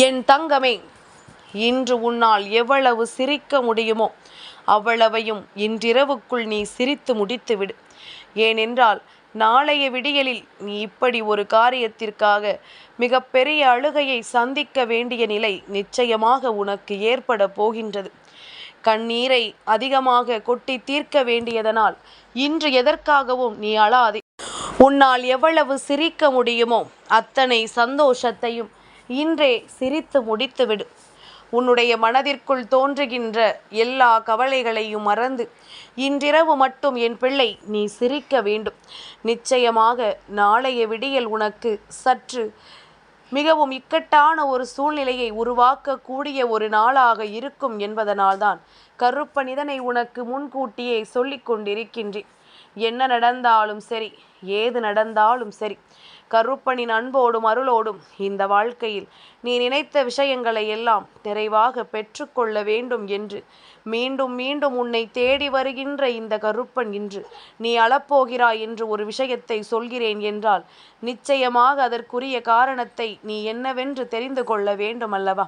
என் தங்கமே இன்று உன்னால் எவ்வளவு சிரிக்க முடியுமோ அவ்வளவையும் இன்றிரவுக்குள் நீ சிரித்து முடித்துவிடு. ஏனென்றால் நாளைய விடியலில் நீ இப்படி ஒரு காரியத்திற்காக மிகப்பெரிய அழுகையை சந்திக்க வேண்டிய நிலை நிச்சயமாக உனக்கு ஏற்பட போகின்றது. கண்ணீரை அதிகமாக கொட்டி தீர்க்க வேண்டியதனால் இன்று எதற்காகவும் நீ அழாதே. உன்னால் எவ்வளவு சிரிக்க முடியுமோ அத்தனை சந்தோஷத்தையும் இன்றே சிரித்து முடித்துவிடு. உன்னுடைய மனதிற்குள் தோன்றுகின்ற எல்லா கவலைகளையும் மறந்து இன்றிரவு மட்டும் என் பிள்ளை நீ சிரிக்க வேண்டும். நிச்சயமாக நாளைய விடியல் உனக்கு சற்று மிகவும் இக்கட்டான ஒரு சூழ்நிலையை உருவாக்கக்கூடிய ஒரு நாளாக இருக்கும் என்பதனால்தான் கருப்பனிதனை உனக்கு முன்கூட்டியே சொல்லிக் கொண்டிருக்கின்றேன். என்ன நடந்தாலும் சரி ஏது நடந்தாலும் சரி கருப்பனின் அன்போடும் அருளோடும் இந்த வாழ்க்கையில் நீ நினைத்த விஷயங்களை எல்லாம் நிறைவாக பெற்றுக்கொள்ள வேண்டும் என்று. மீண்டும் மீண்டும் உன்னை தேடி வருகின்ற இந்த கருப்பன் இன்று நீ அளப்போகிறாய் என்று ஒரு விஷயத்தை சொல்கிறேன் என்றால் நிச்சயமாக அதற்குரிய காரணத்தை நீ என்னவென்று தெரிந்து கொள்ள வேண்டும் அல்லவா?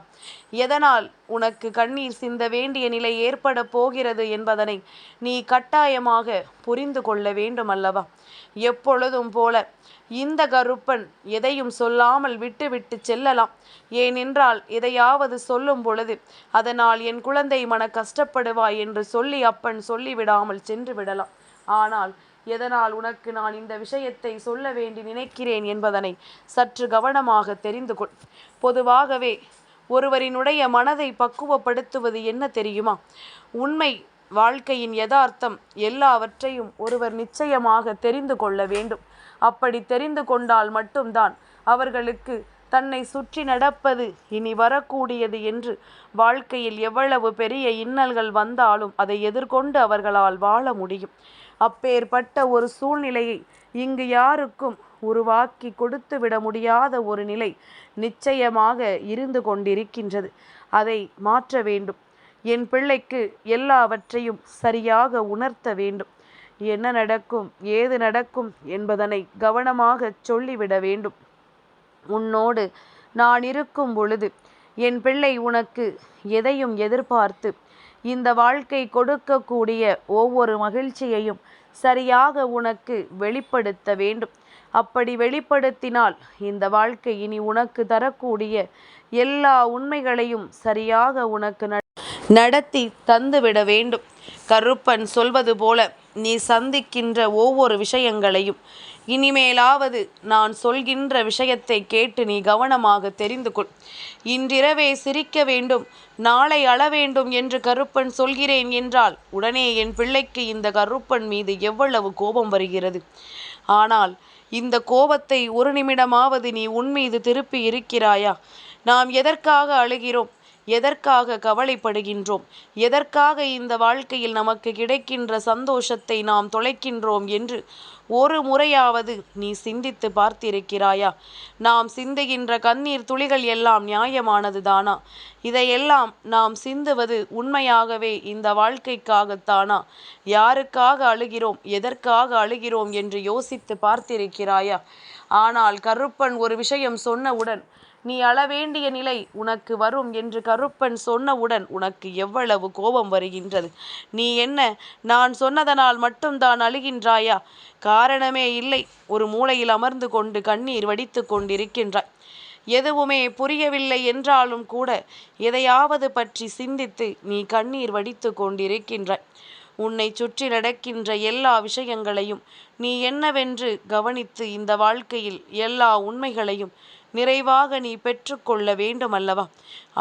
எதனால் உனக்கு கண்ணீர் சிந்த வேண்டிய நிலை ஏற்பட போகிறது என்பதனை நீ கட்டாயமாக புரிந்து கொள்ள வேண்டும் அல்லவா? எப்பொழுதும் போல இந்த கரு கருப்பன் எதையும் சொல்லாமல் விட்டுவிட்டு செல்லலாம். ஏனென்றால் எதையாவது சொல்லும் பொழுது அதனால் என் குழந்தை மன கஷ்டப்படுவாய் என்று சொல்லி அப்பன் சொல்லிவிடாமல் சென்று விடலாம். ஆனால் எதனால் உனக்கு நான் இந்த விஷயத்தை சொல்ல வேண்டி நினைக்கிறேன் என்பதனை சற்று கவனமாக தெரிந்து கொள். பொதுவாகவே ஒருவரினுடைய மனதை பக்குவப்படுத்துவது என்ன தெரியுமா? உண்மை வாழ்க்கையின் யதார்த்தம் எல்லாவற்றையும் ஒருவர் நிச்சயமாக தெரிந்து கொள்ள வேண்டும். அப்படி தெரிந்து கொண்டால் மட்டும்தான் அவர்களுக்கு தன்னை சுற்றி நடப்பது இனி வரக்கூடியது என்று வாழ்க்கையில் எவ்வளவு பெரிய இன்னல்கள் வந்தாலும் அதை எதிர்கொண்டு அவர்களால் வாழ முடியும். அப்பேற்பட்ட ஒரு சூழ்நிலையை இங்கு யாருக்கும் உருவாக்கி கொடுத்து விட முடியாத ஒரு நிலை நிச்சயமாக இருந்து கொண்டிருக்கின்றது. அதை மாற்ற வேண்டும். என் பிள்ளைக்கு எல்லாவற்றையும் சரியாக உணர்த்த வேண்டும். என்ன நடக்கும் ஏது நடக்கும் என்பதனை கவனமாக சொல்லிவிட வேண்டும். உன்னோடு நான் இருக்கும் பொழுது என் பிள்ளை உனக்கு எதையும் எதிர்பார்த்து இந்த வாழ்க்கை கொடுக்கக்கூடிய ஒவ்வொரு மகிழ்ச்சியையும் சரியாக உனக்கு வெளிப்படுத்த வேண்டும். அப்படி வெளிப்படுத்தினால் இந்த வாழ்க்கை இனி உனக்கு தரக்கூடிய எல்லா உண்மைகளையும் சரியாக உனக்கு நடத்தி தந்துவிட வேண்டும். கருப்பன் சொல்வது போல நீ சந்திக்கின்ற ஒவ்வொரு விஷயங்களையும் இனிமேலாவது நான் சொல்கின்ற விஷயத்தை கேட்டு நீ கவனமாக தெரிந்து கொள். இன்றிரவே சிரிக்க வேண்டும் நாளை அழ வேண்டும் என்று கருப்பன் சொல்கிறேன் என்றால் உடனே என் பிள்ளைக்கு இந்த கருப்பன் மீது எவ்வளவு கோபம் வருகிறது. ஆனால் இந்த கோபத்தை ஒரு நிமிடமாவது நீ உன் மீது திருப்பி இருக்கிறாயா? நாம் எதற்காக அழுகிறோம்? எதற்காக கவலைப்படுகின்றோம்? எதற்காக இந்த வாழ்க்கையில் நமக்கு கிடைக்கின்ற சந்தோஷத்தை நாம் தொலைக்கின்றோம் என்று ஒரு முறையாவது நீ சிந்தித்து பார்த்திருக்கிறாயா? நாம் சிந்துகின்ற கண்ணீர் துளிகள் எல்லாம் நியாயமானதுதானா இதையெல்லாம் நாம் சிந்துவது உண்மையாகவே இந்த வாழ்க்கைக்காகத்தானா? யாருக்காக அழுகிறோம்? எதற்காக அழுகிறோம்? என்று யோசித்து பார்த்திருக்கிறாயா? ஆனால் கருப்பன் ஒரு விஷயம் சொன்னவுடன் நீ அழவேண்டிய நிலை உனக்கு வரும் என்று கருப்பன் சொன்னவுடன் உனக்கு எவ்வளவு கோபம் வருகின்றது. நீ என்ன? நான் சொன்னதனால் மட்டும்தான் அழுகின்றாயா? காரணமே இல்லை. ஒரு மூளையில் அமர்ந்து கொண்டு கண்ணீர் வடித்து கொண்டிருக்கின்றாய். எதுவுமே புரியவில்லை என்றாலும் கூட எதையாவது பற்றி சிந்தித்து நீ கண்ணீர் வடித்து கொண்டிருக்கின்றாய். உன்னை சுற்றி நடக்கின்ற எல்லா விஷயங்களையும் நீ என்னவென்று கவனித்து இந்த வாழ்க்கையில் எல்லா உண்மைகளையும் நிறைவாக நீ பெற்றுக்கொள்ள வேண்டும் அல்லவா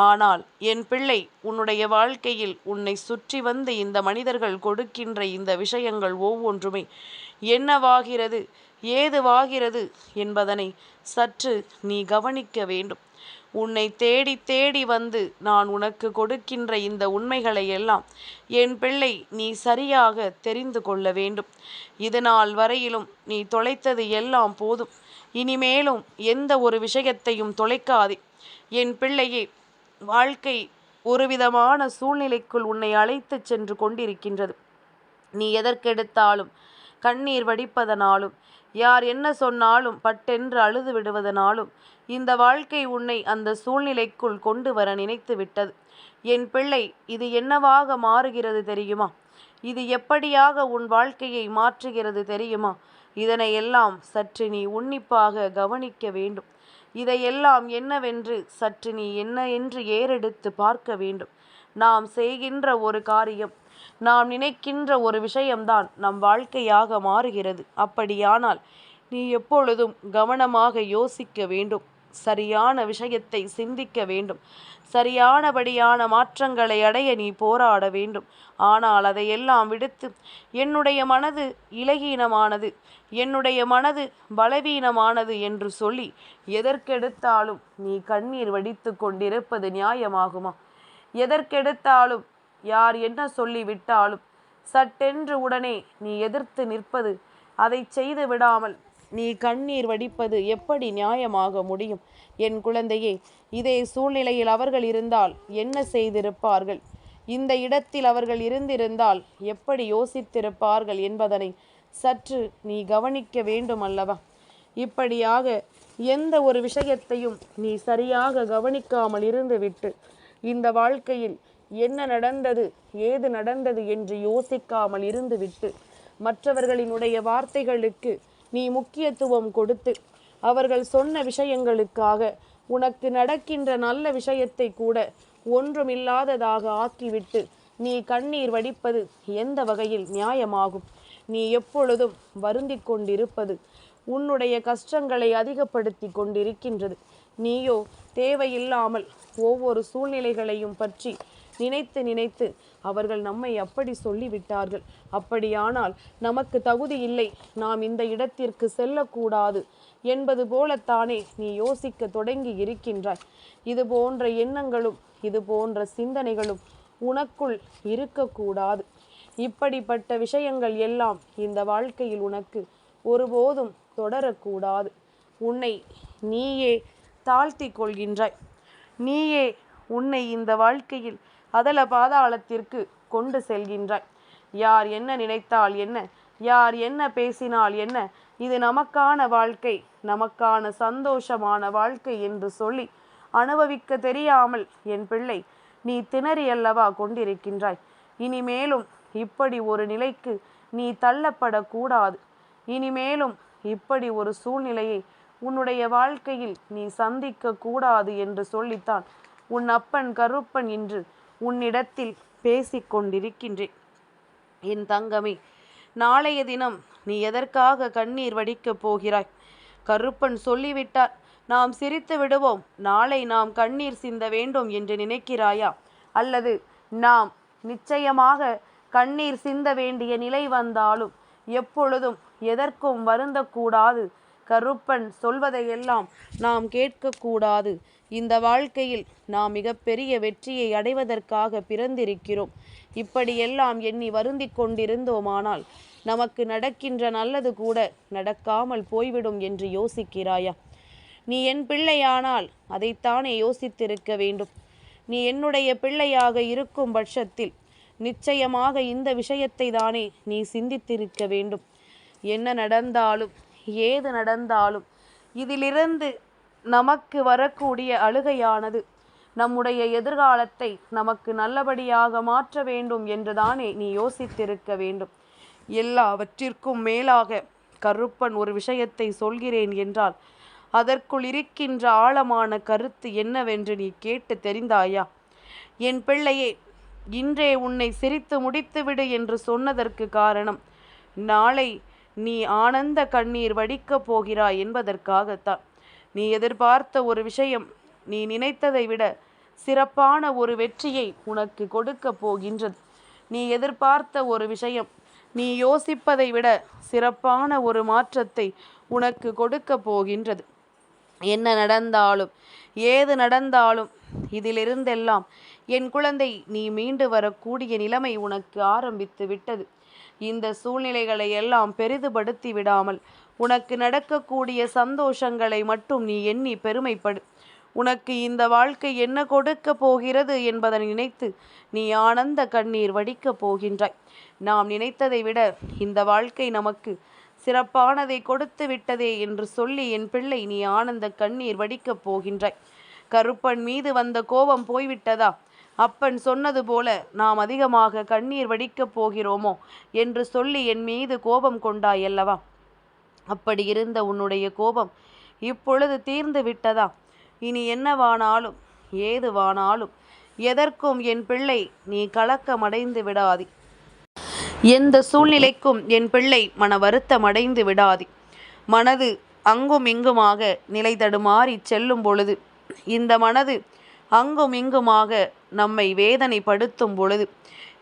ஆனால் என் பிள்ளை உன்னுடைய வாழ்க்கையில் உன்னை சுற்றி வந்து இந்த மனிதர்கள் கொடுக்கின்ற இந்த விஷயங்கள் ஒவ்வொன்றுமே என்னவாகிறது ஏதுவாகிறது என்பதனை சற்று நீ கவனிக்க வேண்டும். உன்னை தேடி தேடி வந்து நான் உனக்கு கொடுக்கின்ற இந்த உண்மைகளை எல்லாம் என் பிள்ளை நீ சரியாக தெரிந்து கொள்ள வேண்டும். இதனால் வரையிலும் நீ தொலைத்தது எல்லாம் போதும். இனிமேலும் எந்த ஒரு விஷயத்தையும் தொலைக்காதே. என் பிள்ளையே வாழ்க்கை ஒரு விதமான சூழ்நிலைக்குள் உன்னை அழைத்து சென்று கொண்டிருக்கின்றது. நீ எதற்கெடுத்தாலும் கண்ணீர் வடிப்பதனாலும் யார் என்ன சொன்னாலும் பட்டென்று அழுது விடுவதனாலும் இந்த வாழ்க்கை உன்னை அந்த சூழ்நிலைக்குள் கொண்டு வர நினைத்து விட்டது. என் பிள்ளை இது என்னவாக மாறுகிறது தெரியுமா? இது எப்படியாக உன் வாழ்க்கையை மாற்றுகிறது தெரியுமா? இதனை எல்லாம் சற்று நீ உன்னிப்பாக கவனிக்க வேண்டும். இதையெல்லாம் என்னவென்று சற்று நீ என்ன என்று ஏறெடுத்து பார்க்க வேண்டும். நாம் செய்கின்ற ஒரு காரியம் நாம் நினைக்கின்ற ஒரு விஷயம்தான் நம் வாழ்க்கையாக மாறுகிறது. அப்படியானால் நீ எப்பொழுதும் கவனமாக யோசிக்க வேண்டும். சரியான விஷயத்தை சிந்திக்க வேண்டும். சரியானபடியான மாற்றங்களை அடைய நீ போராட வேண்டும். ஆனால் அதையெல்லாம் விடுத்து என்னுடைய மனது இலகீனமானது என்னுடைய மனது பலவீனமானது என்று சொல்லி எதற்கெடுத்தாலும் நீ கண்ணீர் வடித்து கொண்டிருப்பது நியாயமாகுமா? எதற்கெடுத்தாலும் யார் என்ன சொல்லிவிட்டாலும் சட்டென்று உடனே நீ எதிர்த்து நிற்பது அதை செய்து விடாமல் நீ கண்ணீர் வடிப்பது எப்படி நியாயமாக முடியும்? என் குழந்தையே இதே சூழ்நிலையில் அவர்கள் இருந்தால் என்ன செய்திருப்பார்கள்? இந்த இடத்தில் அவர்கள் இருந்திருந்தால் எப்படி யோசித்திருப்பார்கள் என்பதனை சற்று நீ கவனிக்க வேண்டும் அல்லவா இப்படியாக எந்த ஒரு விஷயத்தையும் நீ சரியாக கவனிக்காமல் இருந்துவிட்டு இந்த வாழ்க்கையில் என்ன நடந்தது ஏது நடந்தது என்று யோசிக்காமல் இருந்துவிட்டு மற்றவர்களினுடைய வார்த்தைகளுக்கு நீ முக்கியத்துவம் கொடுத்து அவர்கள் சொன்ன விஷயங்களுக்காக உனக்கு நடக்கின்ற நல்ல விஷயத்தை கூட ஒன்றுமில்லாததாக ஆக்கிவிட்டு நீ கண்ணீர் வடிப்பது எந்த வகையில் நியாயமாகும்? நீ எப்பொழுதும் வருந்தி கொண்டிருப்பது உன்னுடைய கஷ்டங்களை அதிகப்படுத்தி கொண்டிருக்கின்றது. நீயோ தேவையில்லாமல் ஒவ்வொரு சூழ்நிலைகளையும் பற்றி நினைத்து நினைத்து அவர்கள் நம்மை அப்படி சொல்லிவிட்டார்கள். அப்படியானால் நமக்கு தகுதி இல்லை. நாம் இந்த இடத்திற்கு செல்லக்கூடாது என்பது போலத்தானே நீ யோசிக்க தொடங்கி இருக்கின்றாய். இது போன்ற எண்ணங்களும் இது போன்ற சிந்தனைகளும் உனக்குள் இருக்கக்கூடாது. இப்படிப்பட்ட விஷயங்கள் எல்லாம் இந்த வாழ்க்கையில் உனக்கு ஒருபோதும் தொடரக்கூடாது. உன்னை நீயே தாழ்த்தி கொள்கின்றாய். நீயே உன்னை இந்த வாழ்க்கையில் அதல பாதாளத்திற்கு கொண்டு செல்கின்றாய். யார் என்ன நினைத்தால் என்ன? யார் என்ன பேசினால் என்ன? இது நமக்கான வாழ்க்கை நமக்கான சந்தோஷமான வாழ்க்கை என்று சொல்லி அனுபவிக்க தெரியாமல் என் பிள்ளை நீ திணறி அல்லவா கொண்டிருக்கின்றாய்? இனிமேலும் இப்படி ஒரு நிலைக்கு நீ தள்ளப்படக்கூடாது. இனிமேலும் இப்படி ஒரு சூழ்நிலையை உன்னுடைய வாழ்க்கையில் நீ சந்திக்க கூடாது என்று சொல்லித்தான் உன் அப்பன் கருப்பன் இன்று உன்னிடத்தில் பேசிக்கொண்டிருக்கின்றேன். என் தங்கமே நாளைய தினம் நீ எதற்காக கண்ணீர் வடிக்கப் போகிறாய்? கருப்பன் சொல்லிவிட்டார் நாம் சிரித்து விடுவோம் நாளை நாம் கண்ணீர் சிந்த வேண்டும் என்று நினைக்கிறாயா? அல்லது நாம் நிச்சயமாக கண்ணீர் சிந்த வேண்டிய நிலை வந்தாலும் எப்பொழுதும் எதற்கும் வருந்தக்கூடாது கருப்பன் சொல்வதையெல்லாம் நாம் கேட்கக்கூடாது. இந்த வாழ்க்கையில் நாம் மிகப்பெரிய வெற்றியை அடைவதற்காக பிறந்திருக்கிறோம். இப்படியெல்லாம் எண்ணி வருந்தி கொண்டிருந்தோமானால் நமக்கு நடக்கின்ற நல்லது கூட நடக்காமல் போய்விடும் என்று யோசிக்கிறாயா? நீ என் பிள்ளையானால் அதைத்தானே யோசித்திருக்க வேண்டும். நீ என்னுடைய பிள்ளையாக இருக்கும் பட்சத்தில் நிச்சயமாக இந்த விஷயத்தை தானே நீ சிந்தித்திருக்க வேண்டும். என்ன நடந்தாலும் ஏது நடந்தாலும் இதிலிருந்து நமக்கு வரக்கூடிய அழுகையானது நம்முடைய எதிர்காலத்தை நமக்கு நல்லபடியாக மாற்ற வேண்டும் என்றுதானே நீ யோசித்திருக்க வேண்டும். எல்லாவற்றிற்கும் மேலாக கருப்பன் ஒரு விஷயத்தை சொல்கிறேன் என்றால் அதற்குள் இருக்கின்ற ஆழமான கருத்து என்னவென்று நீ கேட்டு தெரிந்தாயா? என் பிள்ளையே இன்றே உன்னை சிரித்து முடித்துவிடு என்று சொன்னதற்கு காரணம் நாளை நீ ஆனந்த கண்ணீர் வடிக்கப் போகிறாய் என்பதற்காகத்தான். நீ எதிர்பார்த்த ஒரு விஷயம் நீ நினைத்ததை விட சிறப்பான ஒரு வெற்றியை உனக்கு கொடுக்க போகின்றது. நீ எதிர்பார்த்த ஒரு விஷயம் நீ யோசிப்பதை விட சிறப்பான ஒரு மாற்றத்தை உனக்கு கொடுக்க போகின்றது. என்ன நடந்தாலும் ஏது நடந்தாலும் இதிலிருந்தெல்லாம் என் குழந்தை நீ மீண்டு வரக்கூடிய நிலைமை உனக்கு ஆரம்பித்து விட்டது. இந்த சூழ்நிலைகளை எல்லாம் பெரிதுபடுத்தி விடாமல் உனக்கு நடக்கக்கூடிய சந்தோஷங்களை மட்டும் நீ எண்ணி பெருமைப்படு. உனக்கு இந்த வாழ்க்கை என்ன கொடுக்கப் போகிறது என்பதை நினைத்து நீ ஆனந்த கண்ணீர் வடிக்கப் போகின்றாய். நாம் நினைத்ததை விட இந்த வாழ்க்கை நமக்கு சிறப்பானதை கொடுத்து விட்டதே என்று சொல்லி என் பிள்ளை நீ ஆனந்த கண்ணீர் வடிக்கப் போகின்றாய். கருப்பன் மீது வந்த கோபம் போய்விட்டதா? அப்பன் சொன்னது போல நாம் அதிகமாக கண்ணீர் வடிக்கப் போகிறோமோ என்று சொல்லி என் மீது கோபம் கொண்டாய் அல்லவா அப்படி இருந்த உன்னுடைய கோபம் இப்பொழுது தீர்ந்து விட்டதா? இனி என்னவானாலும் ஏதுவானாலும் எதற்கும் என் பிள்ளை நீ கலக்கமடைந்து விடாதி. எந்த சூழ்நிலைக்கும் என் பிள்ளை மன வருத்தமடைந்து விடாதி. மனது அங்கும் இங்குமாக நிலை தடுமாறி செல்லும் பொழுது இந்த மனது அங்கும் இங்குமாக நம்மை வேதனைப்படுத்தும் பொழுது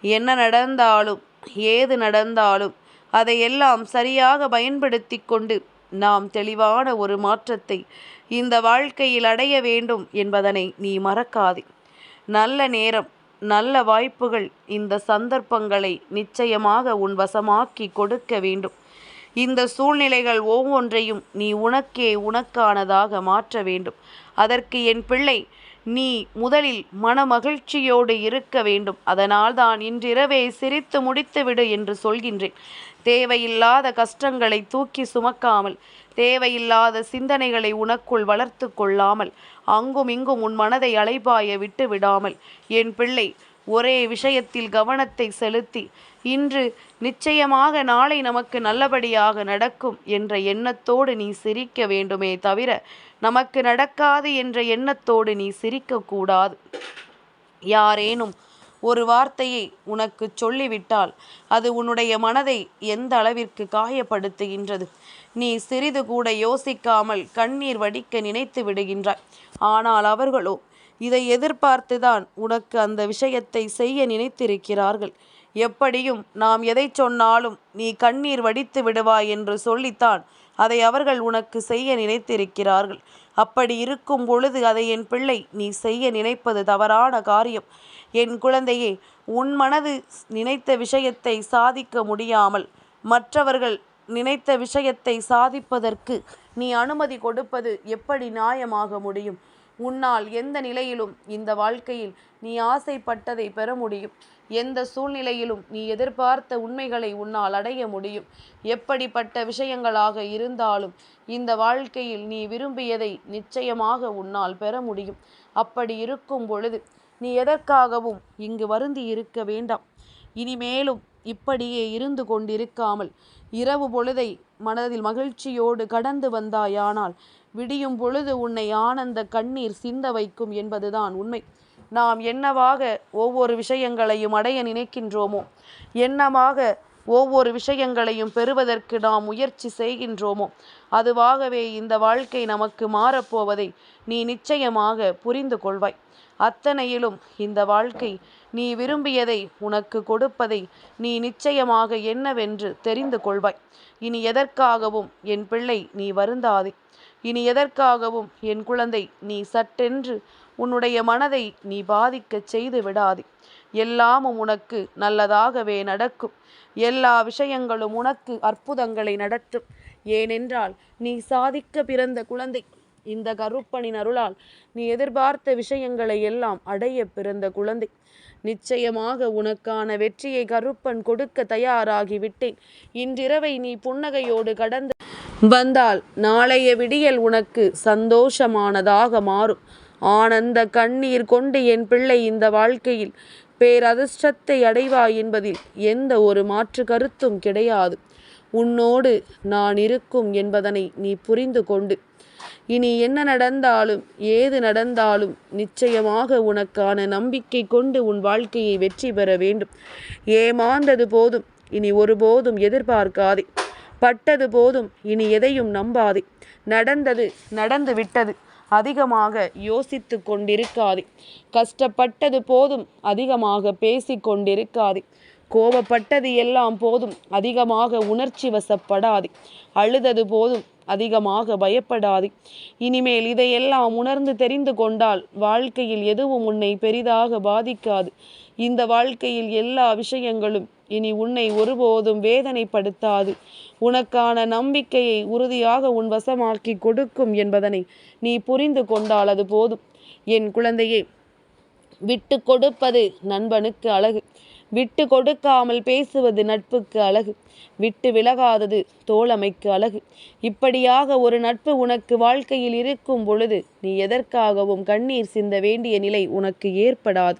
என்ன நடந்தாலும் ஏது நடந்தாலும் அதையெல்லாம் சரியாக பயன்படுத்தி கொண்டு நாம் தெளிவான ஒரு மாற்றத்தை இந்த வாழ்க்கையில் அடைய வேண்டும் என்பதனை நீ மறக்காதே. நல்ல நேரம் நல்ல வாய்ப்புகள் இந்த சந்தர்ப்பங்களை நிச்சயமாக உன் வசமாக்கி கொடுக்க வேண்டும். இந்த சூழ்நிலைகள் ஒவ்வொன்றையும் நீ உனக்கே உனக்கானதாக மாற்ற வேண்டும். அதற்கு என் பிள்ளை நீ முதலில் மனமகிழ்ச்சியோடு இருக்க வேண்டும். அதனால்தான் இன்றிரவே சிரித்து முடித்துவிடு என்று சொல்கின்றேன். தேவையில்லாத கஷ்டங்களை தூக்கி சுமக்காமல் தேவையில்லாத சிந்தனைகளை உனக்குள் வளர்த்து கொள்ளாமல் அங்கும் இங்கும் உன் மனதை அலைபாய விட்டு விடாமல் என் பிள்ளை ஒரே விஷயத்தில் கவனத்தை செலுத்தி இன்று நிச்சயமாக நாளை நமக்கு நல்லபடியாக நடக்கும் என்ற எண்ணத்தோடு நீ சிரிக்க வேண்டுமே தவிர நமக்கு நடக்காது என்ற எண்ணத்தோடு நீ சிரிக்கக்கூடாது. யாரேனும் ஒரு வார்த்தையை உனக்கு சொல்லிவிட்டால் அது உன்னுடைய மனதை எந்த அளவிற்கு காயப்படுத்துகின்றது? நீ சிறிது கூட யோசிக்காமல் கண்ணீர் வடிக்க நினைத்து விடுகின்றாய். ஆனால் அவர்களோ இதை எதிர்பார்த்துதான் உனக்கு அந்த விஷயத்தை செய்ய நினைத்திருக்கிறார்கள். எப்படியும் நாம் எதை சொன்னாலும் நீ கண்ணீர் வடித்து விடுவாய் என்று சொல்லித்தான் அதை அவர்கள் உனக்கு செய்ய நினைத்திருக்கிறார்கள். அப்படி இருக்கும் பொழுது அதை என் பிள்ளை நீ செய்ய நினைப்பது தவறான காரியம். என் குழந்தையே உன் மனது நினைத்த விஷயத்தை சாதிக்க முடியாமல் மற்றவர்கள் நினைத்த விஷயத்தை சாதிப்பதற்கு நீ அனுமதி கொடுப்பது எப்படி நியாயமாக முடியும்? உன்னால் எந்த நிலையிலும் இந்த வாழ்க்கையில் நீ ஆசைப்பட்டதை பெற முடியும். எந்த சூழ்நிலையிலும் நீ எதிர்பார்த்த உண்மைகளை உன்னால் அடைய முடியும். எப்படிப்பட்ட விஷயங்களாக இருந்தாலும் இந்த வாழ்க்கையில் நீ விரும்பியதை நிச்சயமாக உன்னால் பெற முடியும். அப்படி இருக்கும் பொழுது நீ எதற்காகவும் இங்கு வருந்தி இருக்க வேண்டாம். இனிமேலும் இப்படியே இருந்து கொண்டிருக்காமல் இரவு பொழுதை மனதில் மகிழ்ச்சியோடு கடந்து வந்தாயானால் விடியும் பொழுது உன்னை ஆனந்த கண்ணீர் சிந்த வைக்கும் என்பதுதான் உண்மை. நாம் என்னவாக ஒவ்வொரு விஷயங்களையும் அடைய நினைக்கின்றோமோ என்னமாக ஒவ்வொரு விஷயங்களையும் பெறுவதற்கு நாம் முயற்சி செய்கின்றோமோ அதுவாகவே இந்த வாழ்க்கை நமக்கு மாறப்போவதை நீ நிச்சயமாக புரிந்து கொள்வாய். அத்தனையிலும் இந்த வாழ்க்கை நீ விரும்பியதை உனக்கு கொடுப்பதை நீ நிச்சயமாக என்னவென்று தெரிந்து கொள்வாய். இனி எதற்காகவும் என் பிள்ளை நீ வருந்தாதே. இனி எதற்காகவும் என் குழந்தை நீ சட்டென்று உன்னுடைய மனதை நீ பாதிக்கச் செய்து விடாதே. எல்லாமும் உனக்கு நல்லதாகவே நடக்கும். எல்லா விஷயங்களும் உனக்கு அற்புதங்களை நடத்தும். ஏனென்றால் நீ சாதிக்க பிறந்த குழந்தை. இந்த கருப்பனின் அருளால் நீ எதிர்பார்த்த விஷயங்களை எல்லாம் அடைய பிறந்த குழந்தை. நிச்சயமாக உனக்கான வெற்றியை கருப்பன் கொடுக்க தயாராகிவிட்டேன். இன்றிரவை நீ புன்னகையோடு கடந்து வந்தால் நாளைய விடியல் உனக்கு சந்தோஷமானதாக மாறும். ஆனந்த கண்ணீர் கொண்டு என் பிள்ளை இந்த வாழ்க்கையில் பேரதிர்ஷ்டத்தை அடைவாய் என்பதில் எந்த ஒரு மாற்று கருத்தும் கிடையாது. உன்னோடு நான் இருக்கும் என்பதனை நீ புரிந்து கொண்டு இனி என்ன நடந்தாலும் ஏது நடந்தாலும் நிச்சயமாக உனக்கான நம்பிக்கை கொண்டு உன் வாழ்க்கையை வெற்றி பெற வேண்டும். ஏமாந்தது போதும் இனி ஒருபோதும் எதிர்பார்க்காதே. பட்டது போதும் இனி எதையும் நம்பாதே. நடந்தது நடந்து விட்டது அதிகமாக யோசித்து கொண்டிருக்காதே. கஷ்டப்பட்டது போதும் அதிகமாக பேசி கொண்டிருக்காதே. கோபப்பட்டது எல்லாம் போதும் அதிகமாக உணர்ச்சி வசப்படாதே. அழுதது போதும் அதிகமாக பயப்படாது. இனிமேல் இதையெல்லாம் உணர்ந்து தெரிந்து கொண்டால் வாழ்க்கையில் எதுவும் உன்னை பெரிதாக பாதிக்காது. இந்த வாழ்க்கையில் எல்லா விஷயங்களும் இனி உன்னை ஒருபோதும் வேதனைப்படுத்தாது. உனக்கான நம்பிக்கையை உறுதியாக உன் வசமாக்கி கொடுக்கும் என்பதனை நீ புரிந்து கொண்டால் அது போதும். என் குழந்தையே விட்டு கொடுப்பது நண்பனுக்கு அழகு. விட்டு கொடுக்காமல் பேசுவது நட்புக்கு அழகு. விட்டு விலகாதது தோழமைக்கு அழகு. இப்படியாக ஒரு நட்பு உனக்கு வாழ்க்கையில் இருக்கும் பொழுது நீ எதற்காகவும் கண்ணீர் சிந்த வேண்டிய நிலை உனக்கு ஏற்படாது.